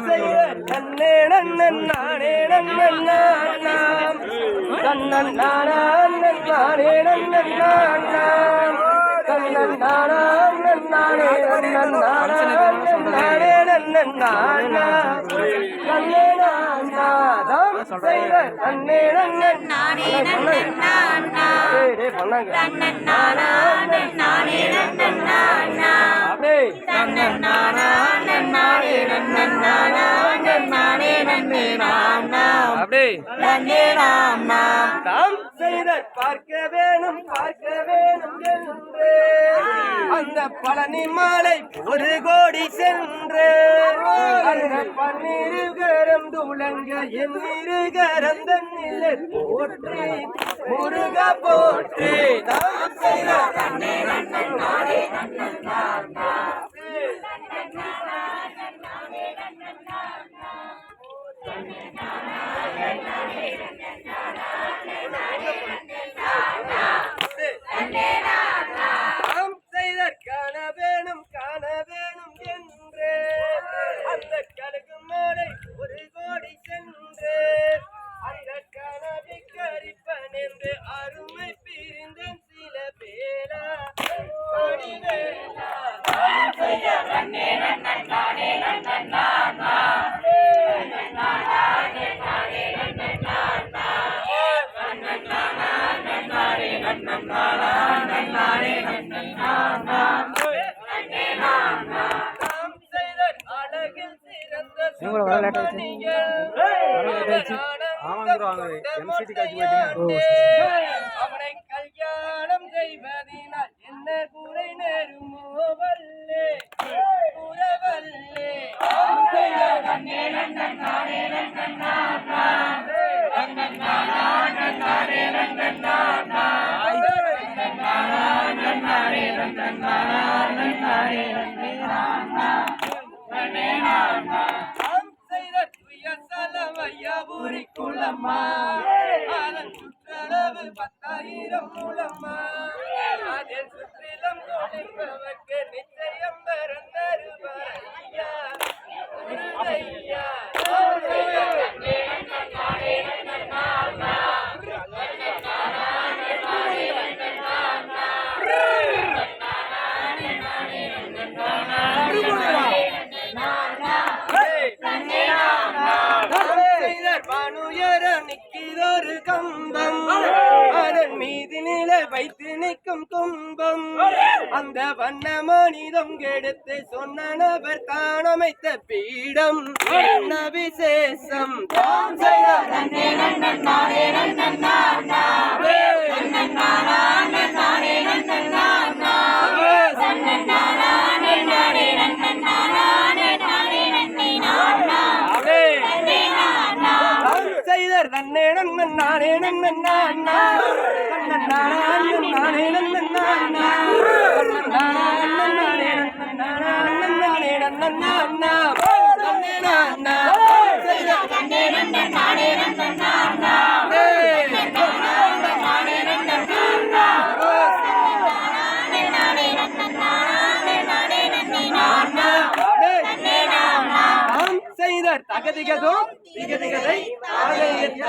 நன்னே நன்னன் நானே நன்னன் நான் நாம் தன்னன் நானே நன்னன் நான் நாம் தன்னன் நானே நன்னன் நானே நன்னன் நான் நாம் நாதாம் செய்த நன்னே நன்னன் நானே நன்னன் நான் நான். நானே டேய், பண்ணாங்க தன்னன் நானே நன்னன் நான் அப்படியே. நாம் நாம். செய்த பார்க்க வேணும் பார்க்க வேணும் என்று. அந்த பழனி மாலை ஒரு கோடி சென்று. அந்த பன்னிருகரம் துளங்க என் இருகரம் தன்னில் போற்றி. முருக போற்றி. தாம் செய்த నారాయణ నారాయణ தாம் செய்த அழகில் சிறந்த சுப்பிரமணியன். அவனை கல்யாணம் செய்வதினால் என்ன குறை நேருமோ வல்லே. குறவல்லே தாம் செய்த நன்னே நன்னன் நானே நன்னன் குளம்மா அதன் சுற்றளவு பத்தாயிரம் மூலம்மா அதில் சுற்றிலும் நிச்சயம் பிறந்தருவாரையா முருகையா தாம் செய்த நன்னே நன்னன் நானே நன்னன் நான் நான். நன்னன் நானே நானே நன்னன் நான் நான். நன்னன் நானே நானே நன்னன் நான் நான். ஹேய்! வானுயர நிற்கிறொரு கம்பம். அதன் மீது நில வைத்து நிற்கும் துன்பம். அந்த வண்ண மனிதம் கெடுத்து சொன்ன நபர் தான் அமைத்த பீடம். விசேஷம்? na na na தகதிகதும் திகதிகதை தாழையற்ற